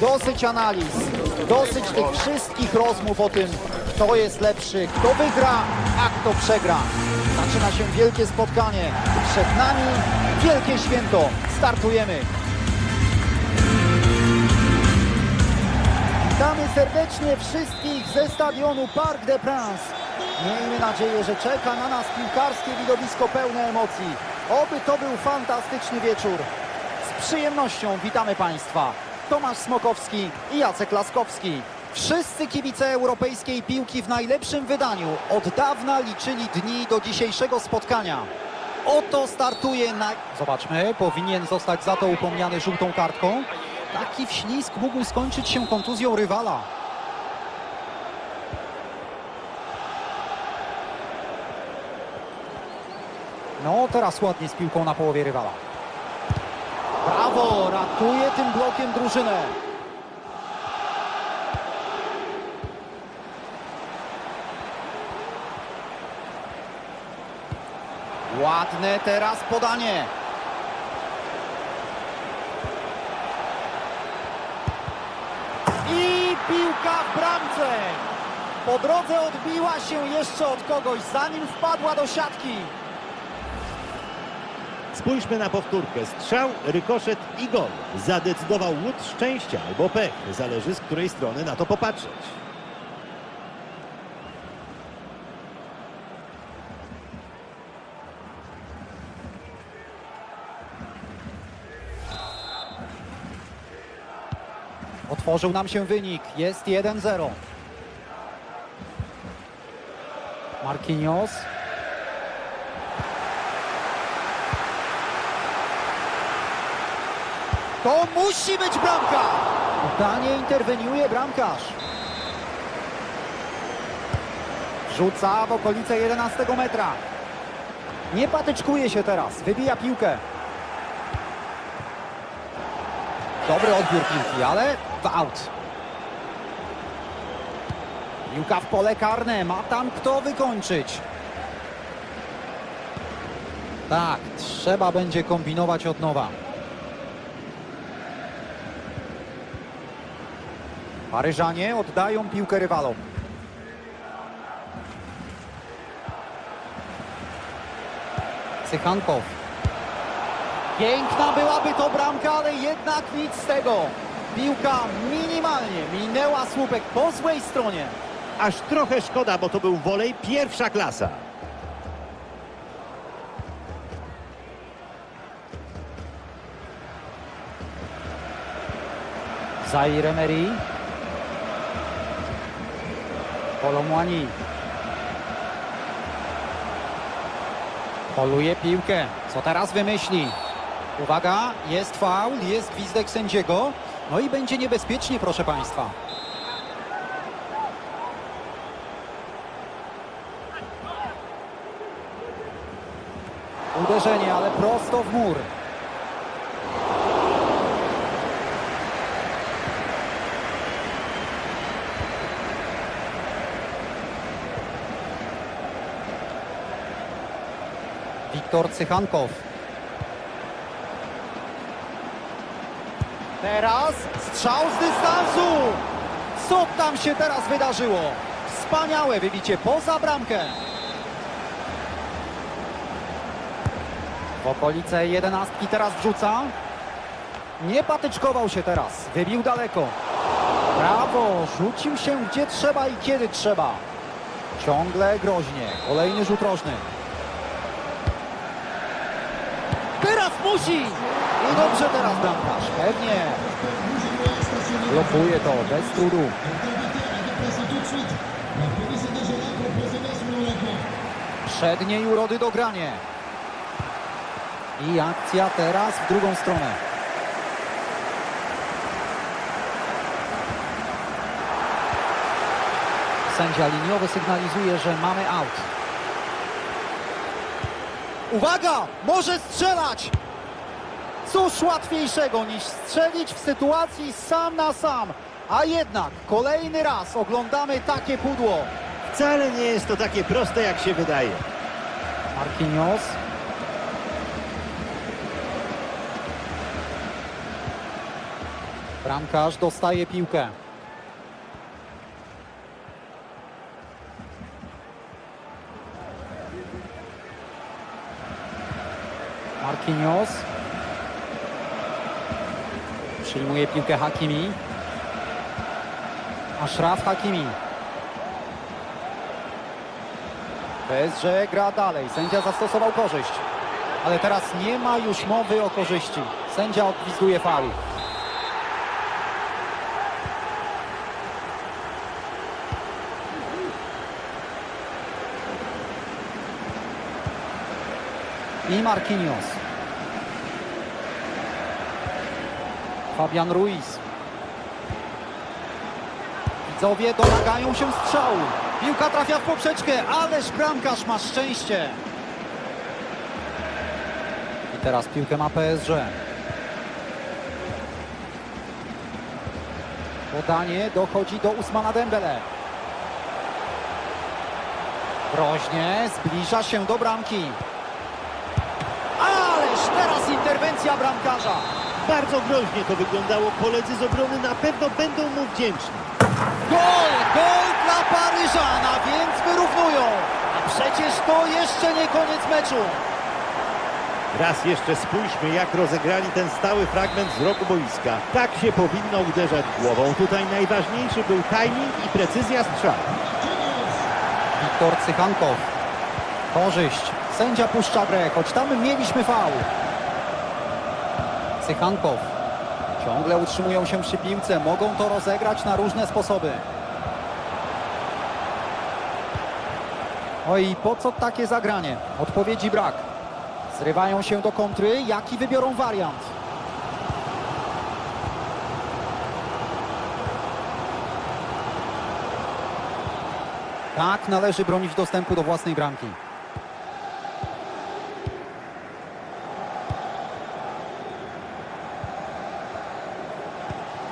dosyć analiz, dosyć tych wszystkich rozmów o tym, kto jest lepszy, kto wygra, a kto przegra. Zaczyna się wielkie spotkanie. Przed nami wielkie święto. Startujemy. Witamy serdecznie wszystkich ze stadionu Parc des Princes. Miejmy nadzieję, że czeka na nas piłkarskie widowisko pełne emocji. Oby to był fantastyczny wieczór. Z przyjemnością witamy Państwa. Tomasz Smokowski i Jacek Laskowski. Wszyscy kibice europejskiej piłki w najlepszym wydaniu od dawna liczyli dni do dzisiejszego spotkania. Oto startuje na... Zobaczmy, powinien zostać za to upomniany żółtą kartką. Taki wślizg mógł skończyć się kontuzją rywala. No, teraz ładnie z piłką na połowie rywala. Brawo, ratuje tym blokiem drużynę. Ładne teraz podanie. I piłka w bramce. Po drodze odbiła się jeszcze od kogoś, zanim wpadła do siatki. Spójrzmy na powtórkę. Strzał, rykoszet i gol. Zadecydował łód szczęścia albo pech. Zależy z której strony na to popatrzeć. Otworzył nam się wynik. Jest 1-0. Marquinhos. To musi być bramka! Danie interweniuje bramkarz. Rzuca w okolice 11 metra. Nie patyczkuje się teraz. Wybija piłkę. Dobry odbiór piłki, ale w aut. Piłka w pole karne. Ma tam kto wykończyć. Tak, trzeba będzie kombinować od nowa. Paryżanie oddają piłkę rywalom. Cychankow. Piękna byłaby to bramka, ale jednak nic z tego. Piłka minimalnie minęła słupek po złej stronie. Aż trochę szkoda, bo to był wolej pierwsza klasa. Zaire Emery. Kolomłani. Poluje piłkę. Co teraz wymyśli? Uwaga, jest faul, jest gwizdek sędziego. No i będzie niebezpiecznie, proszę Państwa. Uderzenie, ale prosto w mur. Wiktor Cychankow. Teraz strzał z dystansu. Co tam się teraz wydarzyło? Wspaniałe wybicie poza bramkę. W okolice jedenastki teraz wrzuca. Nie patyczkował się teraz. Wybił daleko. Brawo, rzucił się gdzie trzeba i kiedy trzeba. Ciągle groźnie. Kolejny rzut rożny. Teraz musi! I dobrze teraz bramkarz, pewnie. Blokuje to bez trudu. Przedniej urody do granie. I akcja teraz w drugą stronę. Sędzia liniowy sygnalizuje, że mamy out. Uwaga! Może strzelać! Cóż łatwiejszego niż strzelić w sytuacji sam na sam. A jednak kolejny raz oglądamy takie pudło. Wcale nie jest to takie proste, jak się wydaje. Marquinhos. Bramkarz dostaje piłkę. Marquinhos. Przyjmuje piłkę Hakimi. Ashraf Hakimi. PSG gra dalej. Sędzia zastosował korzyść. Ale teraz nie ma już mowy o korzyści. Sędzia odgwizduje faul. I Marquinhos. Fabian Ruiz. Widzowie domagają się strzału. Piłka trafia w poprzeczkę, ależ bramkarz ma szczęście. I teraz piłkę ma PSG. Podanie dochodzi do Usmana Dembele. Groźnie zbliża się do bramki. Ależ teraz interwencja bramkarza. Bardzo groźnie to wyglądało. Koledzy z obrony na pewno będą mu wdzięczni. Gol! Gol dla Paryżana, więc wyrównują. A przecież to jeszcze nie koniec meczu. Raz jeszcze spójrzmy, jak rozegrali ten stały fragment z roku boiska. Tak się powinno uderzać głową. Tutaj najważniejszy był timing i precyzja strzału. Wiktor Cychankow. Korzyść. Sędzia puszcza grę, choć tam mieliśmy faul. Cychankow. Ciągle utrzymują się przy piłce. Mogą to rozegrać na różne sposoby. Oj, po co takie zagranie? Odpowiedzi brak. Zrywają się do kontry. Jaki wybiorą wariant? Tak, należy bronić dostępu do własnej bramki.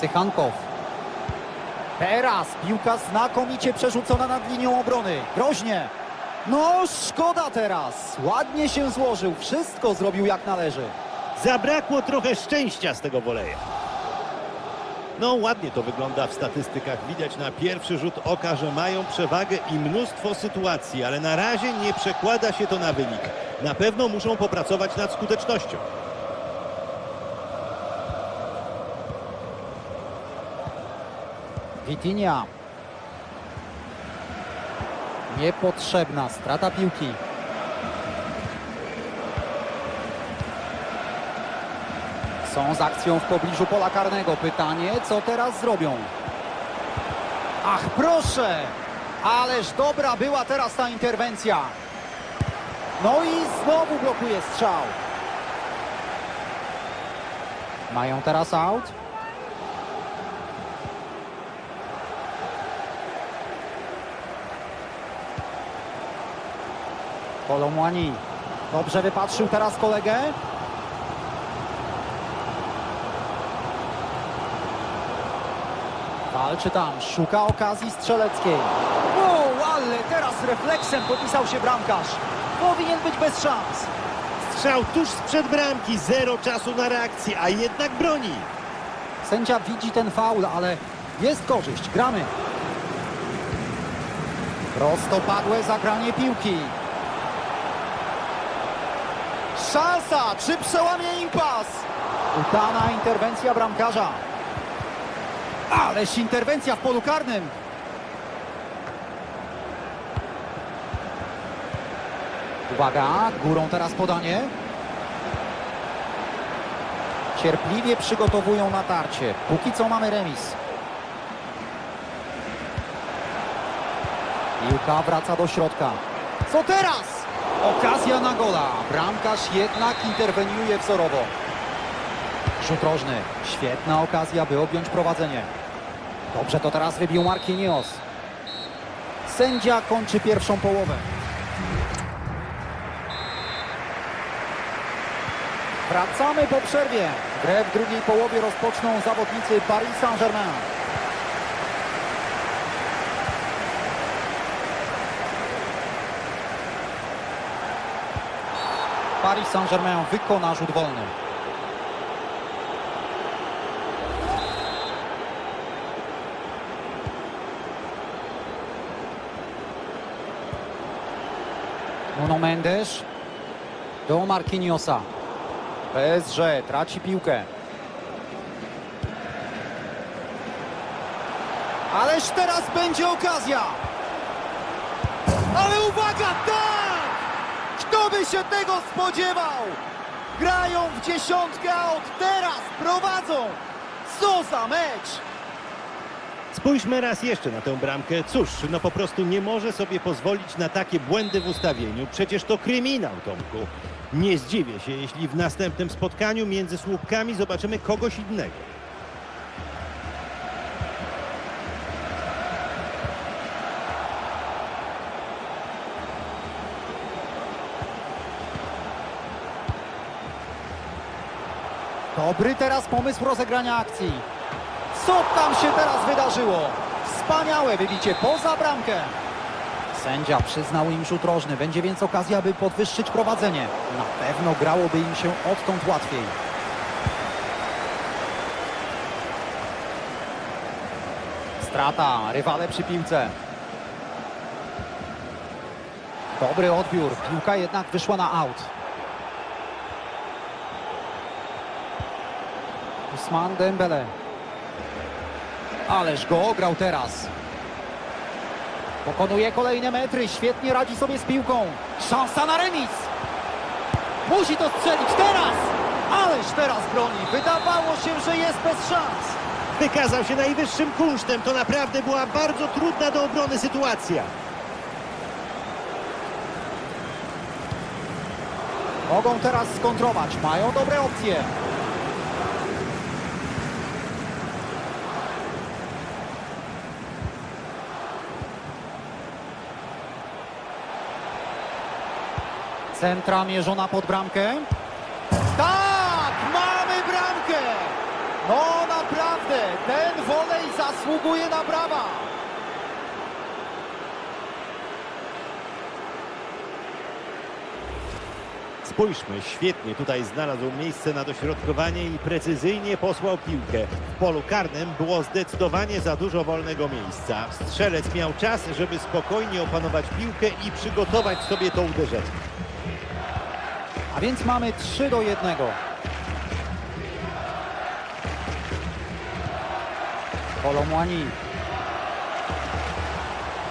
Cychankow. Teraz piłka znakomicie przerzucona nad linią obrony. Groźnie. No, szkoda teraz. Ładnie się złożył. Wszystko zrobił jak należy. Zabrakło trochę szczęścia z tego woleja. No ładnie to wygląda w statystykach. Widać na pierwszy rzut oka, że mają przewagę i mnóstwo sytuacji, ale na razie nie przekłada się to na wynik. Na pewno muszą popracować nad skutecznością. Vitinha. Niepotrzebna strata piłki. Są z akcją w pobliżu pola karnego. Pytanie, co teraz zrobią? Ach, proszę! Ależ dobra była teraz ta interwencja. No i znowu blokuje strzał. Mają teraz aut. Kolomłani. Dobrze wypatrzył teraz kolegę. Walczy tam, szuka okazji strzeleckiej. Wow, ale teraz refleksem popisał się bramkarz. Powinien być bez szans. Strzał tuż sprzed bramki, zero czasu na reakcję, a jednak broni. Sędzia widzi ten faul, ale jest korzyść. Gramy. Prostopadłe zagranie piłki. Szansa! Czy przełamie impas? Udana interwencja bramkarza. Ależ interwencja w polu karnym. Uwaga, górą teraz podanie. Cierpliwie przygotowują natarcie. Póki co mamy remis. Piłka wraca do środka. Co teraz? Okazja na gola. Bramkarz jednak interweniuje wzorowo. Rzut rożny. Świetna okazja, by objąć prowadzenie. Dobrze to teraz wybił Marquinhos. Sędzia kończy pierwszą połowę. Wracamy po przerwie. Grę w drugiej połowie rozpoczną zawodnicy Paris Saint-Germain. Paris Saint-Germain wykona rzut wolny. Nuno Mendes do Marquinhosa. PSG traci piłkę. Ależ teraz będzie okazja. Ale uwaga, tak! Kto by się tego spodziewał? Grają w dziesiątkę, a od teraz prowadzą. Co za mecz! Spójrzmy raz jeszcze na tę bramkę. Cóż, no po prostu nie może sobie pozwolić na takie błędy w ustawieniu. Przecież to kryminał, Tomku. Nie zdziwię się, jeśli w następnym spotkaniu między słupkami zobaczymy kogoś innego. Dobry teraz pomysł rozegrania akcji. Co tam się teraz wydarzyło? Wspaniałe wybicie poza bramkę. Sędzia przyznał im rzut rożny. Będzie więc okazja, aby podwyższyć prowadzenie. Na pewno grałoby im się odtąd łatwiej. Strata, rywale przy piłce. Dobry odbiór. Piłka jednak wyszła na aut. Usman Dembele. Ależ go ograł teraz. Pokonuje kolejne metry, świetnie radzi sobie z piłką. Szansa na remis. Musi to strzelić teraz. Ależ teraz broni. Wydawało się, że jest bez szans. Wykazał się najwyższym kunsztem. To naprawdę była bardzo trudna do obrony sytuacja. Mogą teraz skontrować. Mają dobre opcje. Centra mierzona pod bramkę. Tak! Mamy bramkę! No naprawdę, ten wolej zasługuje na brawa. Spójrzmy, świetnie tutaj znalazł miejsce na dośrodkowanie i precyzyjnie posłał piłkę. W polu karnym było zdecydowanie za dużo wolnego miejsca. Strzelec miał czas, żeby spokojnie opanować piłkę i przygotować sobie to uderzenie. A więc mamy 3 do 1. Kolomłani.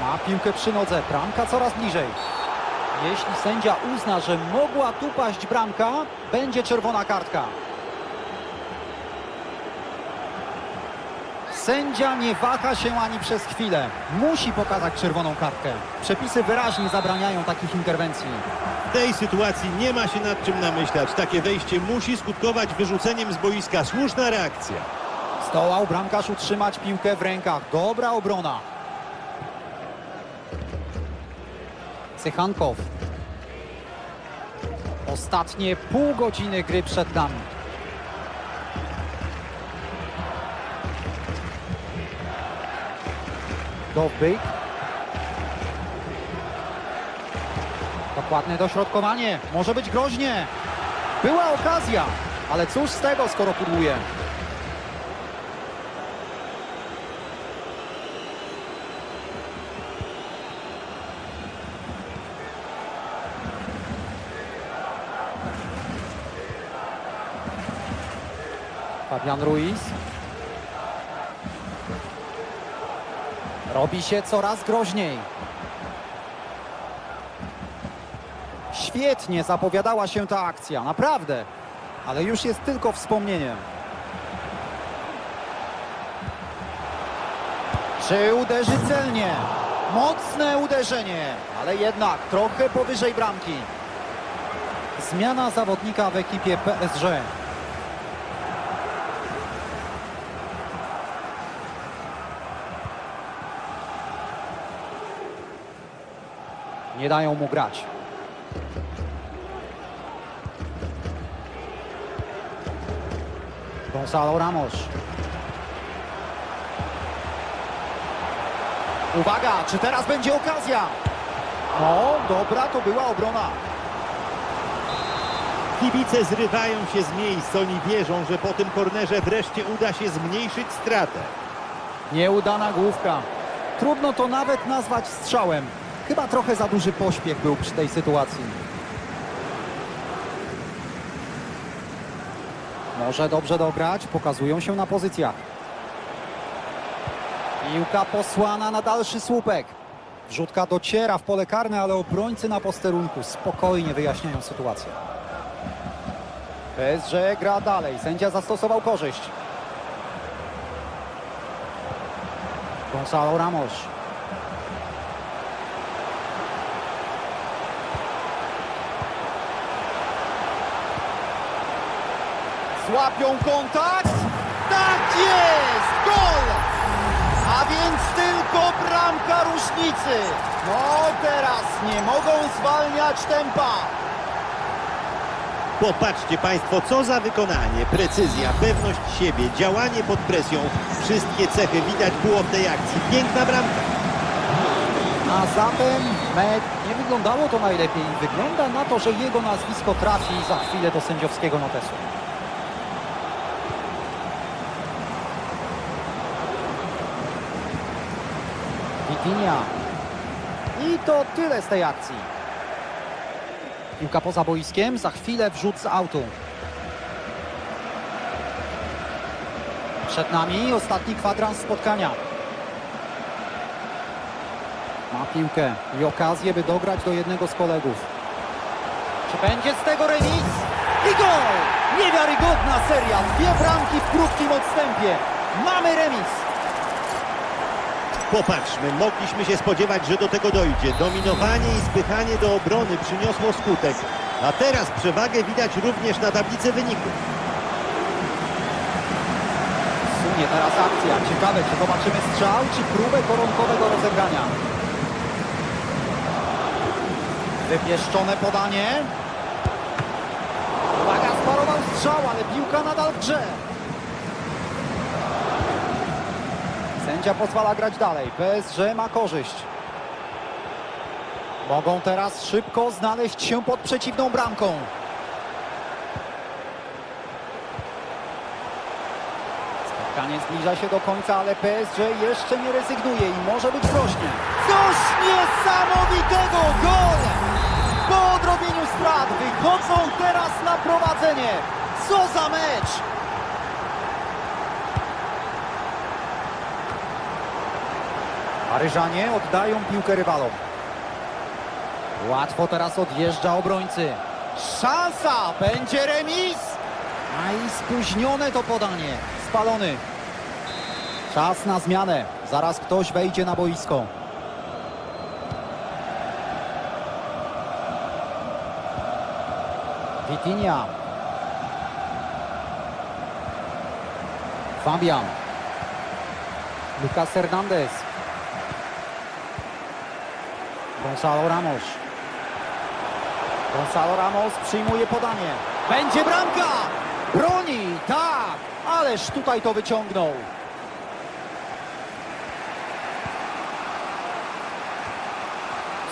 Ma piłkę przy nodze. Bramka coraz bliżej. Jeśli sędzia uzna, że mogła tu paść bramka, będzie czerwona kartka. Sędzia nie waha się ani przez chwilę. Musi pokazać czerwoną kartkę. Przepisy wyraźnie zabraniają takich interwencji. Tej sytuacji nie ma się nad czym namyślać. Takie wejście musi skutkować wyrzuceniem z boiska. Słuszna reakcja. Zdołał bramkarz utrzymać piłkę w rękach. Dobra obrona. Cychankow. Ostatnie pół godziny gry przed nami. Dowbyk. Dokładne dośrodkowanie. Może być groźnie. Była okazja, ale cóż z tego, skoro pudłuje. Fabian Ruiz. Robi się coraz groźniej. Świetnie zapowiadała się ta akcja, naprawdę. Ale już jest tylko wspomnieniem. Czy uderzy celnie? Mocne uderzenie, ale jednak trochę powyżej bramki. Zmiana zawodnika w ekipie PSG. Nie dają mu grać. Gonzalo Ramos. Uwaga, czy teraz będzie okazja? No, dobra, to była obrona. Kibice zrywają się z miejsc. Oni wierzą, że po tym kornerze wreszcie uda się zmniejszyć stratę. Nieudana główka. Trudno to nawet nazwać strzałem. Chyba trochę za duży pośpiech był przy tej sytuacji. Może dobrze dograć, pokazują się na pozycjach. Piłka posłana na dalszy słupek. Wrzutka dociera w pole karne, ale obrońcy na posterunku spokojnie wyjaśniają sytuację. PSG gra dalej. Sędzia zastosował korzyść. Gonzalo Ramos. Złapią kontakt. Tak jest! Gol! A więc tylko bramka różnicy. No teraz nie mogą zwalniać tempa. Popatrzcie Państwo, co za wykonanie, precyzja, pewność siebie, działanie pod presją. Wszystkie cechy widać było w tej akcji. Piękna bramka. A zatem me- nie wyglądało to najlepiej. Wygląda na to, że jego nazwisko trafi za chwilę do sędziowskiego notesu. Vitinha. I to tyle z tej akcji. Piłka poza boiskiem, za chwilę wrzut z autu. Przed nami ostatni kwadrans spotkania. Ma piłkę i okazję, by dograć do jednego z kolegów. Czy będzie z tego remis? I gol! Niewiarygodna seria. Dwie bramki w krótkim odstępie. Mamy remis. Popatrzmy, mogliśmy się spodziewać, że do tego dojdzie. Dominowanie i spychanie do obrony przyniosło skutek. A teraz przewagę widać również na tablicy wyników. Sunie teraz akcja. Ciekawe, czy zobaczymy strzał, czy próbę koronkowego rozegrania. Wypieszczone podanie. Uwaga, sparował strzał, ale piłka nadal w grze. Sędzia pozwala grać dalej. PSG ma korzyść. Mogą teraz szybko znaleźć się pod przeciwną bramką. Spotkanie zbliża się do końca, ale PSG jeszcze nie rezygnuje i może być groźnie. Coś niesamowitego! Gol! Po odrobieniu strat wychodzą teraz na prowadzenie. Co za mecz! Paryżanie oddają piłkę rywalom. Łatwo teraz odjeżdża obrońcy. Szansa! Będzie remis! A i spóźnione to podanie. Spalony. Czas na zmianę. Zaraz ktoś wejdzie na boisko. Vitinha. Fabian. Lucas Hernandez. Gonzalo Ramos. Gonzalo Ramos przyjmuje podanie. Będzie bramka! Broni, tak! Ależ tutaj to wyciągnął.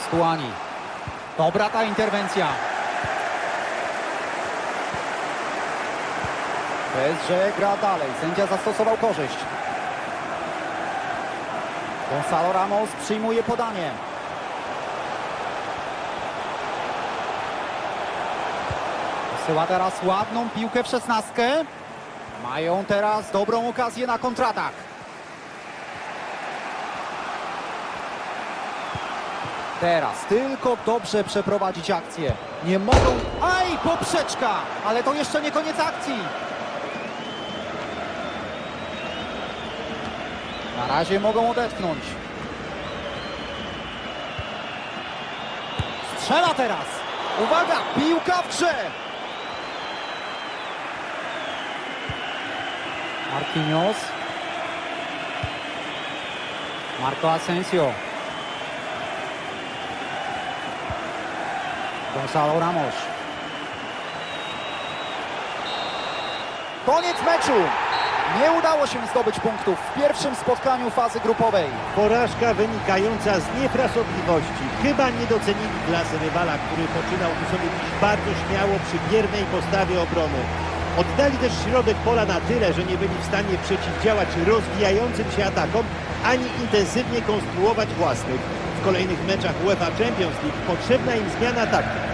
Stuani. Dobra ta interwencja. PSG gra dalej. Sędzia zastosował korzyść. Gonzalo Ramos przyjmuje podanie. Wysyła teraz ładną piłkę w szesnastkę. Mają teraz dobrą okazję na kontratak. Teraz tylko dobrze przeprowadzić akcję. Nie mogą... Aj, poprzeczka! Ale to jeszcze nie koniec akcji. Na razie mogą odetchnąć. Strzela teraz. Uwaga, piłka w grze. Marquinhos. Marco Asensio. Gonzalo Ramos. Koniec meczu. Nie udało się zdobyć punktów w pierwszym spotkaniu fazy grupowej. Porażka wynikająca z niefrasobliwości. Chyba nie docenili klasy rywala, który poczynał sobie dziś bardzo śmiało przy biernej postawie obrony. Oddali też środek pola na tyle, że nie byli w stanie przeciwdziałać rozwijającym się atakom, ani intensywnie konstruować własnych. W kolejnych meczach UEFA Champions League potrzebna im zmiana taktyki.